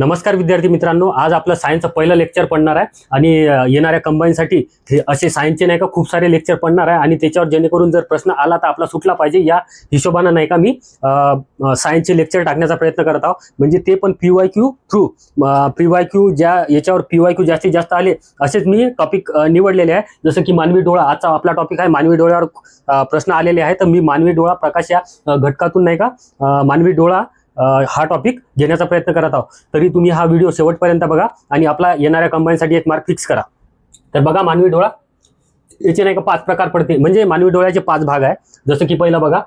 नमस्कार विद्यार्थी मित्रांनो आज आपलं सायन्सचं पहिलं लेक्चर पडणार आहे. आणि येणाऱ्या कंबाईनसाठी असे सायन्सचे नाही का खूप सारे लेक्चर पडणार आहे. आणि त्याच्यावर जेणेकरून जर प्रश्न आला तर आपला सुटला पाहिजे. या हिशोबानं नाही का मी सायन्सचे लेक्चर टाकण्याचा प्रयत्न करत आहोत म्हणजे ते पण P Y Q through P Y Q ज्या याच्यावर पी वाय क्यू जास्तीत जास्त आले असेच मी टॉपिक निवडलेले आहे. जसं की मानवी डोळा आजचा आपला टॉपिक आहे. मानवी डोळ्यावर प्रश्न आलेले आहे. तर मी मानवी डोळा प्रकाश या घटकातून नाही का मानवी डोळा हा टॉपिक घेण्याचा प्रयत्न करत आहोत. तरी तुम्ही हा व्हिडिओ शेवटपर्यंत बघा आणि आपला येणाऱ्या कंबाईनसाठी एक मार्क फिक्स करा. तर बघा मानवी डोळा. याचे नाही का पाच प्रकार पडते. म्हणजे मानवी डोळ्याचे पाच भाग आहे. जसं की पहिलं बघा.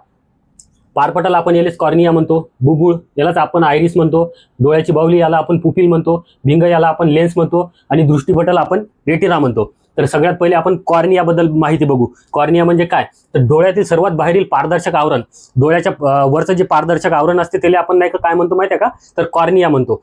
पारपटाला आपण येलेस कॉर्निया म्हणतो. बुबुळ यालाच आपण आयरिस म्हणतो. डोळ्याची बावली याला आपण पुपिल म्हणतो. भिंग याला आपण लेन्स म्हणतो. आणि दृष्टीपटाला आपण रेटिरा म्हणतो. तर सगळ्यात पहिले आपण कॉर्नियाबद्दल माहिती बघू. कॉर्निया म्हणजे काय? तर डोळ्यातील सर्वात बाहेरील पारदर्शक आवरण डोळ्याच्या वरचं जे पारदर्शक आवरण असते त्याला आपण नाही का काय म्हणतो माहिती आहे का? तर कॉर्निया म्हणतो.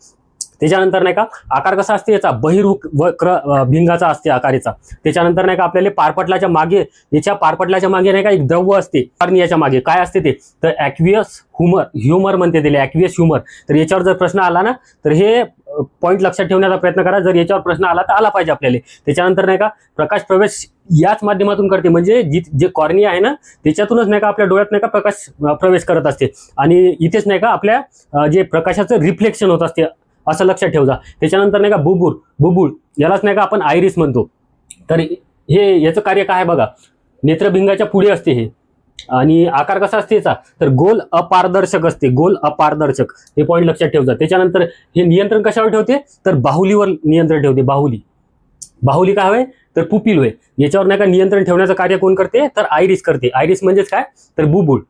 त्याच्यानंतर नाही का आकार कसा असते याचा? बहिर्मुख व क्र भिंगाचा असते आकारेचा. त्याच्यानंतर नाही का आपल्याला पारपटलाच्या मागे याच्या पारपटलाच्या मागे नाही का एक द्रव्य असते कॉर्नियाच्या मागे. काय असते ते? तर ॲक्वियस ह्युमर ह्युमर म्हणते त्याला ॲक्वियस ह्युमर तर याच्यावर जर प्रश्न आला ना तर हे पॉईंट लक्षात ठेवण्याचा प्रयत्न करा. जर याच्यावर प्रश्न आला तर आला पाहिजे आपल्याला. त्याच्यानंतर नाही का प्रकाश प्रवेश याच माध्यमातून करते. म्हणजे जी जे कॉर्निया आहे ना त्याच्यातूनच नाही का आपल्या डोळ्यात नाही का प्रकाश प्रवेश करत असते. आणि इथेच नाही का आपल्या जे प्रकाशाचं रिफ्लेक्शन होत असते असं लक्षात ठेवजा. त्याच्यानंतर नाही का बुबुळ बुबुळ यालाच नाही का आपण आयरिस म्हणतो. तर हे याचं कार्य काय आहे बघा? नेत्रभिंगाच्या पुढे असते हे. आणि आकार कसा असते याचा? तर गोल अपारदर्शक असते. गोल अपारदर्शक. हे पॉईंट लक्षात ठेवतात त्याच्यानंतर हे नियंत्रण कशावर ठेवते? तर बाहुलीवर नियंत्रण ठेवते. बाहुली. बाहुली काय हवे तर पुपिल होय. याच्यावर नाही का नियंत्रण ठेवण्याचं कार्य कोण करते? तर आयरिस करते. आयरिस म्हणजेच काय? तर बुबुळ.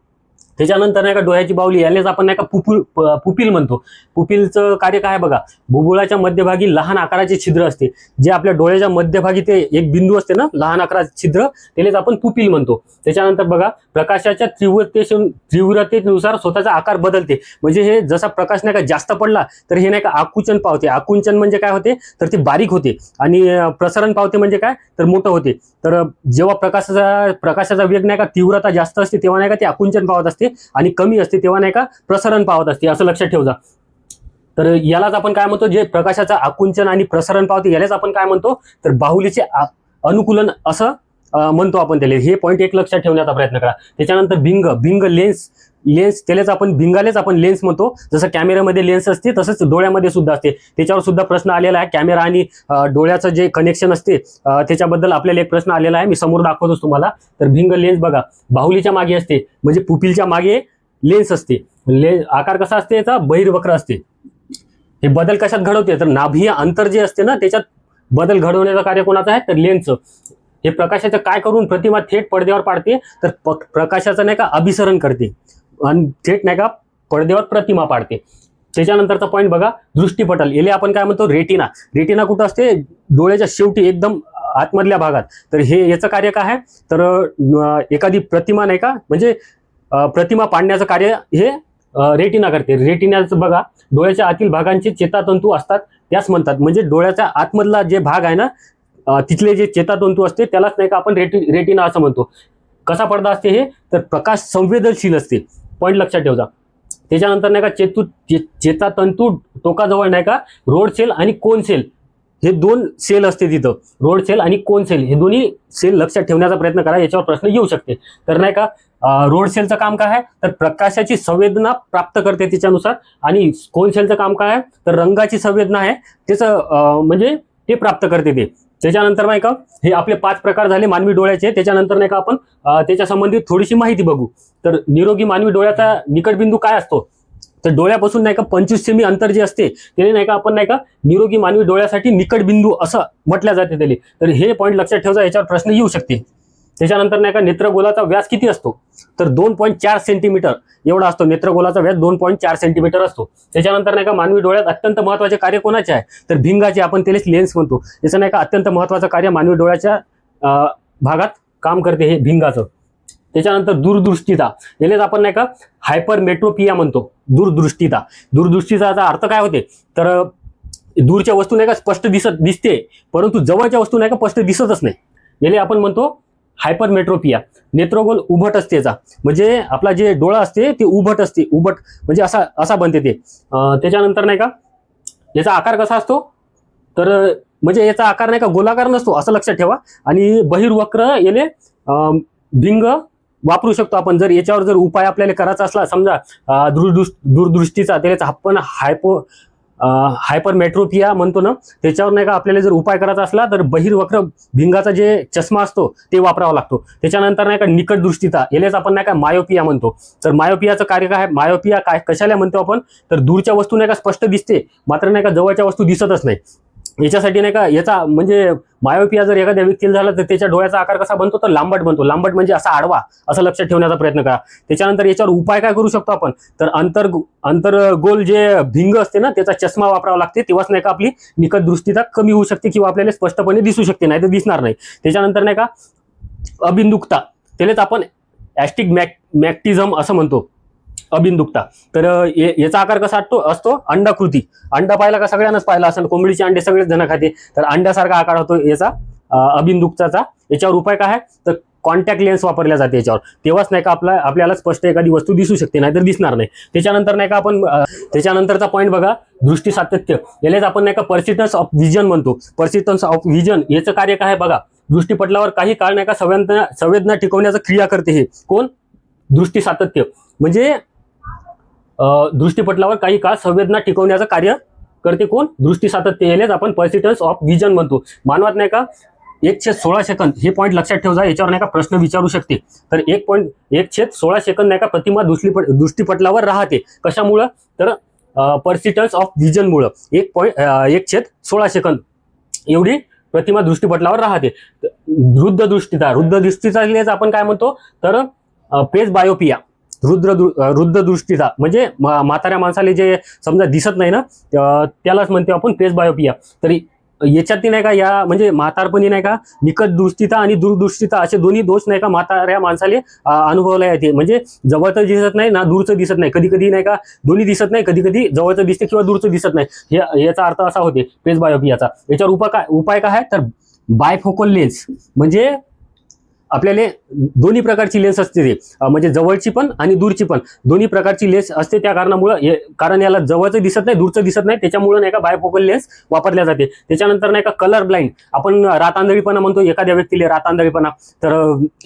त्याच्यानंतर नाही का डोळ्याची बाहुली यालाच आपण नाही का पुपुल पुपिल म्हणतो. पुपिलचं कार्य काय बघा? बुबुळाच्या मध्यभागी लहान आकाराचे छिद्र असते. जे आपल्या डोळ्याच्या मध्यभागी ते एक बिंदू असते ना लहान आकाराचे छिद्र त्यालाच आपण पुपिल म्हणतो. त्याच्यानंतर बघा प्रकाशाच्या तीव्रते तीव्रतेनुसार स्वतःचा आकार बदलते. म्हणजे हे जसा प्रकाश नाही का जास्त पडला तर हे नाही का आकुंचन पावते. आकुंचन म्हणजे काय होते? तर ते बारीक होते. आणि प्रसरण पावते म्हणजे काय? तर मोठं होते. तर जेव्हा प्रकाशाचा प्रकाशाचा वेग नाही का तीव्रता जास्त असते तेव्हा नाही का ते आकुंचन पावत असते. आणि कमी असते तेव्हा नाही का प्रसारण पावत असते असं लक्षात ठेवजा. तर यालाच आपण काय म्हणतो जे प्रकाशाचं आकुंचन आणि प्रसारण पावते यालाच आपण काय म्हणतो? तर बाहुलीचे अनुकूलन असं म्हणतो आपण त्याला. हे पॉईंट एक लक्षात ठेवण्याचा प्रयत्न करा. त्याच्यानंतर भिंग भिंग लेन्स लेन्स त्यालाच आपण भिंगालेच आपण लेन्स म्हणतो. जसं कॅमेऱ्यामध्ये लेन्स असते तसंच डोळ्यामध्ये सुद्धा असते. त्याच्यावर सुद्धा प्रश्न आलेला आहे. कॅमेरा आणि डोळ्याचं जे कनेक्शन असते त्याच्याबद्दल आपल्याला एक प्रश्न आलेला आहे. मी समोर दाखवतोच तुम्हाला. तर भिंग लेन्स बघा. बाहुलीच्या मागे असते म्हणजे पुपिलच्या मागे लेन्स असते. लेन्स आकार कसा असते याचा? बहिर्वक्र असते. हे बदल कशात घडवते? तर नाभीय अंतर जे असते ना त्याच्यात बदल घडवण्याचं कार्य कोणाचं आहे? तर लेन्सचं हे प्रकाशाचं काय करून प्रतिमा थेट पडद्यावर पाडते तर प्रकाशाचं नाही का अभिसरण करते. आणि थेट नाही का पडद्यावर प्रतिमा पाडते. त्याच्यानंतरचा पॉईंट बघा दृष्टीपटल. याला आपण काय म्हणतो? रेटिना. रेटिना कुठं असते? डोळ्याच्या शेवटी एकदम आतमधल्या भागात. तर हे याचं कार्य काय आहे? तर एखादी प्रतिमा नाही का म्हणजे प्रतिमा पाडण्याचं कार्य हे रेटिना करते. रेटिनाचं बघा डोळ्याच्या आतील भागांचे चेतातंतू असतात. त्याच म्हणतात. म्हणजे डोळ्याच्या आतमधला जे भाग आहे ना तिथले जे चेतातंतू असते त्यालाच नाही का आपण रेटी रेटिना असं म्हणतो. कसा पडदा असते हे? तर प्रकाश संवेदनशील असते. पॉईंट लक्षात ठेवजा. त्याच्यानंतर नाही का चेतू चे- चेतातंतू टोकाजवळ नाही का रोड सेल आणि कोन सेल हे दोन सेल असते तिथं. रोड सेल आणि कोन सेल हे दोन्ही सेल लक्षात ठेवण्याचा प्रयत्न करा याच्यावर प्रश्न येऊ शकते. तर नाही का रोड सेलचं काम काय आहे? तर प्रकाशाची संवेदना प्राप्त करते त्याच्यानुसार आणि कोन सेलचं काम काय आहे? तर रंगाची संवेदना आहे. त्याचं म्हणजे ते प्राप्त करते ते. त्याच्यानंतर नाही का हे आपले पाच प्रकार झाले मानवी डोळ्याचे. त्याच्यानंतर नाही का आपण त्याच्या संबंधित थोडीशी माहिती बघू. तर निरोगी मानवी डोळ्याचा निकटबिंदू काय असतो? तर डोळ्यापासून नाही का पंचवीस सेमी अंतर जे असते त्याने नाही का आपण नाही का निरोगी मानवी डोळ्यासाठी निकट बिंदू असं म्हटलं जाते त्याला. तर हे पॉईंट लक्षात ठेवता याच्यावर प्रश्न येऊ शकते त्याच्यानंतर नाही का नेत्रगोलाचा व्यास किती असतो? तर दोन पॉईंट चार सेंटीमीटर एवढा असतो. नेत्रगोलाचा व्यास दोन पॉईंट चार सेंटीमीटर असतो. त्याच्यानंतर नाही का मानवी डोळ्यात अत्यंत महत्त्वाचे कार्य कोणाचे आहे? तर भिंगाचे आपण त्यालाच लेन्स म्हणतो. याचं नाही का अत्यंत महत्वाचं कार्य मानवी डोळ्याच्या अं, भागात काम करते हे भिंगाचं. त्याच्यानंतर दूरदृष्टीता. यालाच आपण नाही का हायपर मेट्रोपिया म्हणतो. दूरदृष्टीता. दूरदृष्टीचा अर्थ काय होते? तर दूरच्या वस्तू नाही का स्पष्ट दिसत दिसते. परंतु जवळच्या वस्तू नाही का स्पष्ट दिसतच नाही. याला आपण म्हणतो हायपर मेट्रोपिया उभट असते याचा. म्हणजे आपला जे डोळा असते ते उभट असते. उभट म्हणजे असा असा बनते ते. त्याच्यानंतर नाही का याचा आकार कसा असतो? तर म्हणजे याचा आकार नाही का गोलाकार नसतो असं लक्षात ठेवा. आणि बहिर्वक्र याने भिंग वापरू शकतो आपण. जर याच्यावर जर उपाय आपल्याला करायचा असला समजा अं, दूरदृष् दूरदृष्टीचा त्याला आपण हायपो हायपर मेट्रोपिया म्हणतो ना त्याच्यावर नाही का आपल्याला जर उपाय करायचा असला तर बहिर्वक्र भिंगाचा जे चष्मा असतो ते वापरावा लागतो. त्याच्यानंतर नाही का निकट दृष्टीचा यालाच आपण नाही का मायोपिया म्हणतो. तर मायोपियाचं कार्य काय मायोपिया काय कशाला म्हणतो आपण? तर दूरच्या वस्तू नाही का स्पष्ट दिसते मात्र नाही का जवळच्या वस्तू दिसतच नाही. याच्यासाठी नाही का याचा म्हणजे मायोपिया जर एखाद्या व्यक्तीला झाला तर त्याच्या डोळ्याचा आकार कसा बनतो? तर लांबट बनतो. लांबट म्हणजे असा आडवा असं लक्षात ठेवण्याचा प्रयत्न करा. त्याच्यानंतर याच्यावर उपाय काय करू शकतो आपण? तर अंतर अंतर्गोल जे भिंग असते ना त्याचा चष्मा वापरावा लागते. तेव्हाच नाही का आपली निकट दृष्टीता कमी होऊ शकते किंवा आपल्याला स्पष्टपणे दिसू शकते नाही तर दिसणार नाही. त्याच्यानंतर नाही का अबिंदुकता. त्यालाच आपण ॲस्टिक मॅक मॅक्टिझम असं म्हणतो. अबिंदुकता. तर ये- याचा आकार कसा असतो असतो? अंडाकृती. अंडा पाहिला का सगळ्यांनाच पाहिला असेल कोंबडीचे अंडे सगळेच जण खाते. तर अंड्यासारखा आकार होतो याचा अ, अबिंदुकताचा. याच्यावर उपाय काय आहे? तर कॉन्टॅक्ट लेन्स वापरल्या जाते याच्यावर. तेव्हाच नाही का आपला आपल्याला स्पष्ट एखादी वस्तू दिसू शकते नाही तर दिसणार नाही. त्याच्यानंतर नाही का आपण त्याच्यानंतरचा पॉईंट बघा दृष्टी सातत्य. यालाच आपण नाही का पर्सिटन्स ऑफ व्हिजन म्हणतो. पर्सिटन्स ऑफ व्हिजन याचं कार्य काय बघा? दृष्टीपटलावर काही काळ नाही का संवेदना संवेदना टिकवण्याचं क्रिया करते हे. कोण? दृष्टी सातत्य. म्हणजे दृष्टीपटलावर काही काळ संवेदना टिकवण्याचं कार्य करते कोण? दृष्टी सातत्य यालाच आपण पर्सिटन्स ऑफ व्हिजन म्हणतो. मानवात नाही का? एक छेद सोळा सेकंद. हे पॉईंट लक्षात ठेवजा याच्यावर नाही का प्रश्न विचारू शकते. तर एक पॉईंट एक छेद सोळा सेकंद नाही का प्रतिमा दृष्टीपट दृष्टीपटलावर राहते. कशामुळं? तर पर्सिटन्स ऑफ व्हिजनमुळं एक पॉईंट एक छेद सोळा सेकंद. एवढी प्रतिमा दृष्टीपटलावर राहते. त- वृद्ध दृष्टीचा वृद्ध दृष्टीचा आपण काय म्हणतो? तर पेज बायोपिया. रुद्र रुद्रदृष्टीचा. दृष्टीचा म्हणजे म्हाताऱ्या माणसाला जे समजा दिसत नाही ना त्यालाच म्हणते आपण पेज बायोपिया. तरी याच्यात नाही का या म्हणजे म्हातारपणी नाही का निकट दृष्टीता आणि दूरदृष्टीचा असे दोन्ही दोष नाही का म्हाताऱ्या माणसाले अनुभवला येते म्हणजे जवळचं दिसत नाही ना दूरचं दिसत नाही. कधी कधी नाही का दोन्ही दिसत नाही कधी कधी जवळचं दिसते किंवा दूरचं दिसत नाही. हे याचा अर्थ असा होते पेज बायोपियाचा. याच्यावर उपाय काय उपाय काय आहे? तर बायफोकल लेन्स. म्हणजे आपल्याला दोन्ही प्रकारची लेन्स असते ते. म्हणजे जवळची पण आणि दूरची पण. दोन्ही प्रकारची लेन्स असते त्या कारणामुळं कारण याला जवळचं दिसत नाही दूरचं दिसत नाही. त्याच्यामुळे नाही का बायफोकल लेन्स वापरल्या जाते. त्याच्यानंतर नाही का कलर ब्लाइंड आपण रातांधळीपणा म्हणतो एखाद्या व्यक्तीला रातांधळीपणा. तर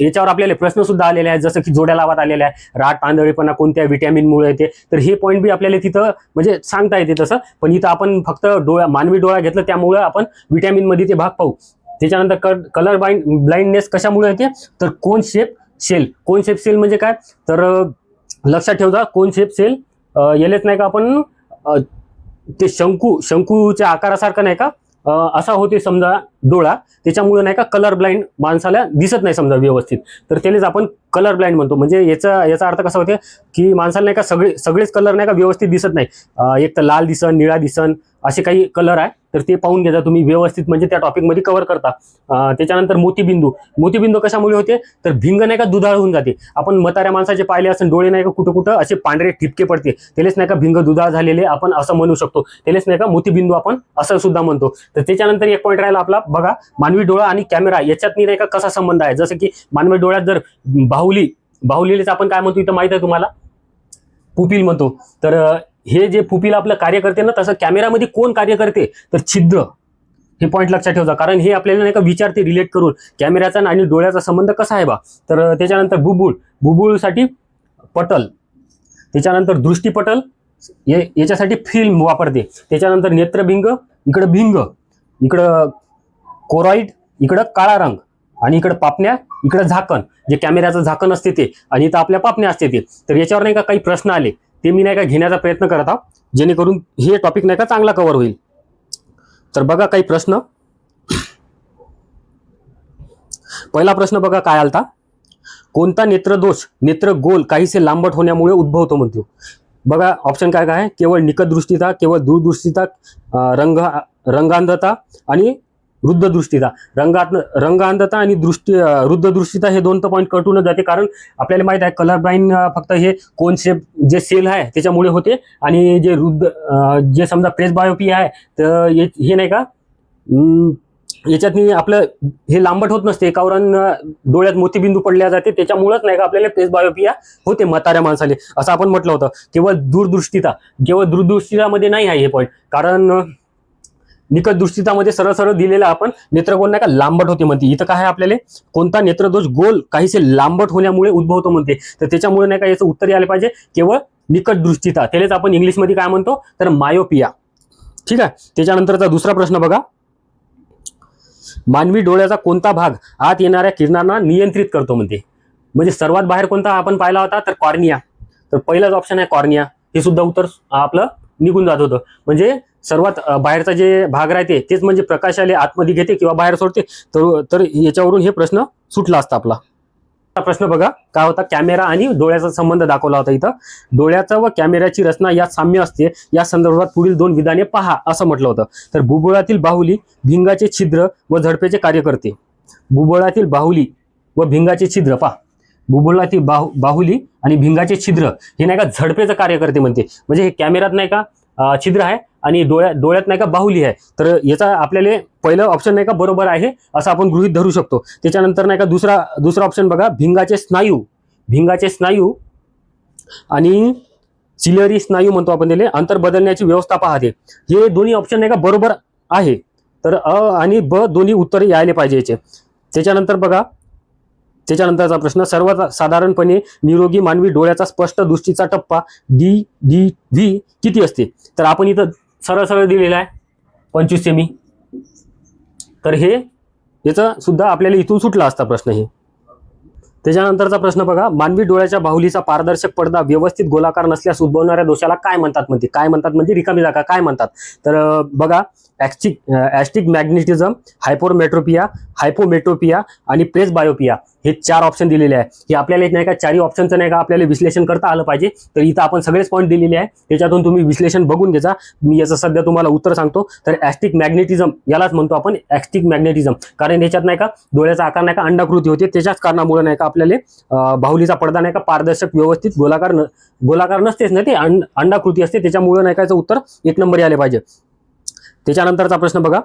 याच्यावर आपल्याला प्रश्न सुद्धा आलेले आहेत. जसं की जोड्या लावात आलेल्या आहे रात तांदळीपणा कोणत्या विटॅमिनमुळे येते. तर हे पॉईंट बी आपल्याला तिथं म्हणजे सांगता येते तसं. पण इथं आपण फक्त डोळ्या मानवी डोळा घेतला त्यामुळं आपण विटॅमिनमध्ये ते भाग पाहू. त्याच्यानंतर कलर ब्लाइंड ब्लाइंडनेस कशामुळे येते? तर कोण शेप सेल कोण शेप सेल म्हणजे काय? तर लक्षात ठेवता कोण शेप सेल यालेच नाही का आपण? ते शंकू शंकूच्या आकारासारखं नाही का? असा होते समजा डोळा. त्याच्यामुळे नाही का कलर ब्लाइंड माणसाला दिसत नाही समजा व्यवस्थित. तर त्यालाच आपण कलर ब्लाइंड म्हणतो. म्हणजे याचा याचा अर्थ कसा होते? की माणसाला नाही का सगळे सगळेच कलर नाही का व्यवस्थित दिसत नाही. एक तर लाल दिसन निळा दिसन असे काही कलर आहे तर ते पाहून घ्या. तुम्ही व्यवस्थित म्हणजे त्या टॉपिकमध्ये कव्हर करता. त्याच्यानंतर मोतीबिंदू. मोतीबिंदू कशामुळे होते? तर भिंग नाही का दुधाळ होऊन जाते. आपण मताऱ्या माणसाचे पाहिले असं डोळे नाही का कुठं कुठं असे पांढरे ठिपके पडते. त्यालाच नाही का भिंग दुधाळ झालेले आपण असं म्हणू शकतो. त्यालाच नाही का मोतीबिंदू आपण असं सुद्धा म्हणतो. तर त्याच्यानंतर एक पॉईंट राहिला आपला. बघा मानवी डोळा आणि कॅमेरा याच्यातनी नाही का कसा संबंध आहे? जसं की मानवी डोळ्यात जर बाहुली बाहुलीलेच आपण काय म्हणतो इथं माहीत आहे तुम्हाला? पुपील म्हणतो. तर हे जे पुपील आपलं कार्य करते ना तसं कॅमेरामध्ये कोण कार्य करते? तर छिद्र. हे पॉईंट लक्षात ठेवता कारण हे आपल्याला नाही का विचारते रिलेट करून. कॅमेऱ्याचा आणि डोळ्याचा संबंध कसा आहे बा? तर त्याच्यानंतर बुबुळ. बुबुळसाठी पटल. त्याच्यानंतर दृष्टीपटल. ये याच्यासाठी फिल्म वापरते. त्याच्यानंतर नेत्रभिंग इकडं भिंग. इकडं कोराईड इकडं काळा रंग. आणि इकडं पापण्या. इकडं झाकण. जे कॅमेऱ्याचं झाकण असते ते. आणि इथं आपल्या पापण्या असते ते. तर याच्यावर नाही का काही प्रश्न आले. ते मी नाही का घेण्याचा प्रयत्न करत आहोत. जेणेकरून हे टॉपिक नाही का चांगला कव्हर होईल. तर बघा काही प्रश्न. पहिला प्रश्न बघा काय आलता. कोणता नेत्रदोष नेत्र गोल काहीसे लांबट होण्यामुळे उद्भवतो म्हणतो. बघा ऑप्शन काय काय आहे? केवळ निकटदृष्टीता केवळ दूरदृष्टीचा रंग रंगांधता आणि वृद्ध दृष्टीचा रंगात रंगांधता आणि दृष्टी अं, वृद्ध दृष्टीचा हे दोन तर पॉईंट कटूनच जाते. कारण आपल्याला माहीत आहे कलर ब्लाइंड फक्त हे कोण शेप जे सेल आहे त्याच्यामुळे होते. आणि जे वृद्ध जे समजा प्रेस बायोपी आहे तर हे हे नाही का? याच्यातनी याच्यात आपलं हे लांबट होत नसते. एकावरण डोळ्यात मोतीबिंदू पडल्या जाते. त्याच्यामुळेच नाही का आपल्याला प्रेस बायोपिया होते म्हाताऱ्या माणसाले. असं आपण म्हटलं होतं. केवळ दूरदृष्टीचा. केवळ दूरदृष्टीमध्ये नाही आहे हे पॉईंट कारण निकट दृष्टितामध्ये सरळ सरळ दिलेलं आपण नेत्रगोल नाही का? लांबट होते म्हणते. इथं काय आहे आपल्याला? कोणता नेत्रदोष गोल काहीसे लांबट होण्यामुळे उद्भवतो म्हणते. तर त्याच्यामुळे नाही का याचं उत्तर यायला पाहिजे. केवळ निकट दृष्टिता. त्यालाच आपण इंग्लिशमध्ये काय म्हणतो? तर मायोपिया ठीक आहे? त्याच्यानंतरचा दुसरा प्रश्न बघा. मानवी डोळ्याचा कोणता भाग आत येणाऱ्या किरणांना नियंत्रित करतो म्हणते. म्हणजे सर्वात बाहेर कोणता आपण पाहिला होता? तर कॉर्निया. तर पहिलाच ऑप्शन आहे कॉर्निया. हे सुद्धा उत्तर आपलं निघून जात होतं. म्हणजे सर्वात बाहेरचा जे भाग राहते तेच म्हणजे प्रकाशाले आतमध्ये घेते किंवा बाहेर सोडते. तर तर याच्यावरून हे प्रश्न सुटला असता आपला. हा प्रश्न बघा काय होता? कॅमेरा आणि डोळ्याचा संबंध दाखवला होता इथं. डोळ्याचा व कॅमेऱ्याची रचना यात साम्य असते. या संदर्भात पुढील दोन विधाने पहा असं म्हटलं होतं. तर भूगोळातील बाहुली भिंगाचे छिद्र व झडपेचे कार्य करते भूगोळातील बाहुली व भिंगाचे छिद्र पहा. भूगोळातील बाहु बाहुली आणि भिंगाचे छिद्र हे नाही का झडपेचं कार्य करते म्हणते. म्हणजे हे कॅमेऱ्यात नाही का छिद्र आहे आणि डोळ्या डोळ्यात नाही का बाहुली आहे. तर याचा आपल्याला पहिलं ऑप्शन नाही का बरोबर आहे असं आपण गृहित धरू शकतो. त्याच्यानंतर नाही का दुसरा दुसरा ऑप्शन बघा भिंगाचे स्नायू. भिंगाचे स्नायू आणि सिलरी स्नायू म्हणतो आपण त्याला अंतर बदलण्याची व्यवस्था पाहते. हे दोन्ही ऑप्शन नाही का बरोबर आहे. तर अ आणि ब दोन्ही उत्तर यायला पाहिजे याचे. त्याच्यानंतर बघा त्याच्यानंतरचा प्रश्न सर्वात साधारणपणे निरोगी मानवी डोळ्याचा स्पष्ट दृष्टीचा टप्पा डी डी व्ही किती असते? तर आपण इथं सरळ सरळ दिलेला आहे पंचवीस सेमी तर हे याचा सुद्धा आपल्याला इथून सुटला असता प्रश्न हे. त्याच्यानंतरचा प्रश्न बघा मानवी डोळ्याच्या बाहुलीचा पारदर्शक पडदा व्यवस्थित गोलाकार नसल्यास उद्भवणाऱ्या दोषाला काय म्हणतात म्हणजे? काय म्हणतात म्हणजे? रिकामी जागा काय म्हणतात? तर बघा ॲक्स्टिक ॲस्टिक मॅग्नेटिझम हायपोमेट्रोपिया हायपोमेट्रोपिया आणि प्रेस बायोपिया हे चार ऑप्शन दिलेले आहे. हे आपल्याला एक नाही का? चारही ऑप्शनचं नाही का? आपल्याला विश्लेषण करता आलं पाहिजे. तर इथं आपण सगळेच पॉईंट दिलेले आहे. त्याच्यातून तुम्ही विश्लेषण बघून घ्यायचा मी याचं सध्या तुम्हाला उत्तर सांगतो. तर ॲस्टिक मॅग्नेटिझम यालाच म्हणतो आपण ॲस्टिक मॅग्नेटिझम. कारण याच्यात नाही का? डोळ्याचा आकार नाही का? अंडाकृती होते. त्याच्याच कारणामुळे नाही का? आपल्याला बाहुलीचा पडदा नाही का पारदर्शक व्यवस्थित गोलाकार न गोलाकार नसतेच ना ते अंडाकृती असते त्याच्यामुळे नाही कायचं उत्तर एक नंबर आले पाहिजे. त्याच्यानंतरचा प्रश्न बघा.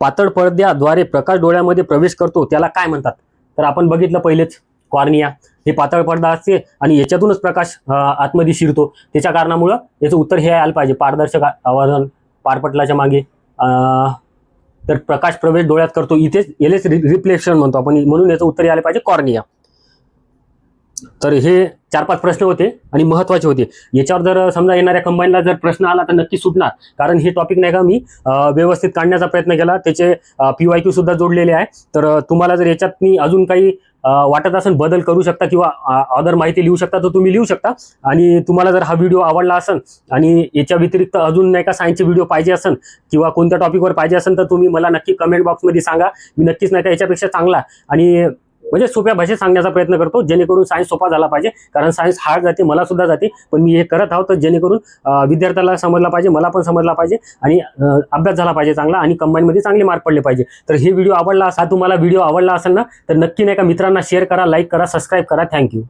पातळ पडद्याद्वारे प्रकाश डोळ्यामध्ये प्रवेश करतो त्याला काय म्हणतात? तर आपण बघितलं पहिलेच कॉर्निया. हे पातळ पडदा असते आणि याच्यातूनच प्रकाश आतमध्ये शिरतो. त्याच्या कारणामुळं याचं उत्तर हे आलं पाहिजे. पारदर्शक आवाहन पारपटलाच्या मागे अं, तर प्रकाश प्रवेश डोळ्यात करतो. इथेच यालेच रिफ्लेक्शन म्हणतो आपण. म्हणून याचं उत्तर यायला पाहिजे कॉर्निया. तर हे चार पाच प्रश्न होते आणि महत्त्वाचे होते. याच्यावर जर समजा येणाऱ्या कंबाईनला जर प्रश्न आला तर नक्की सुटणार. कारण हे टॉपिक नाही का मी व्यवस्थित काढण्याचा प्रयत्न केला. त्याचे पी वाय क्यू सुद्धा जोडलेले आहे. तर तुम्हाला जर याच्यात मी अजून काही वाटत असेल बदल करू शकता किंवा अदर माहिती लिहू शकता तर तुम्ही लिहू शकता. आणि तुम्हाला जर हा व्हिडिओ आवडला असेल आणि याच्या व्यतिरिक्त अजून नाही का सायन्सचे व्हिडिओ पाहिजे असेल किंवा कोणत्या टॉपिकवर पाहिजे असेल तर तुम्ही मला नक्की कमेंट बॉक्समध्ये सांगा. मी नक्कीच नाही का याच्यापेक्षा चांगला. आणि म्हणजे सोप्या भाषेत सांगण्याचा प्रयत्न करतो जेणेकरून सायन्स सोपा झाला पाहिजे. कारण सायन्स हार्ड जाते मला सुद्धा जाते. पण मी हे करत आहोत तर जेणेकरून विद्यार्थ्याला समजला पाहिजे मला पण समजला पाहिजे आणि अभ्यास झाला पाहिजे चांगला आणि कंबाईनमध्ये चांगले मार्क पडले पाहिजे. तर हे व्हिडिओ आवडला असा तुम्हाला व्हिडिओ आवडला असेल ना तर नक्की नाही का मित्रांना शेअर करा लाईक करा सबस्क्राईब करा. थँक्यू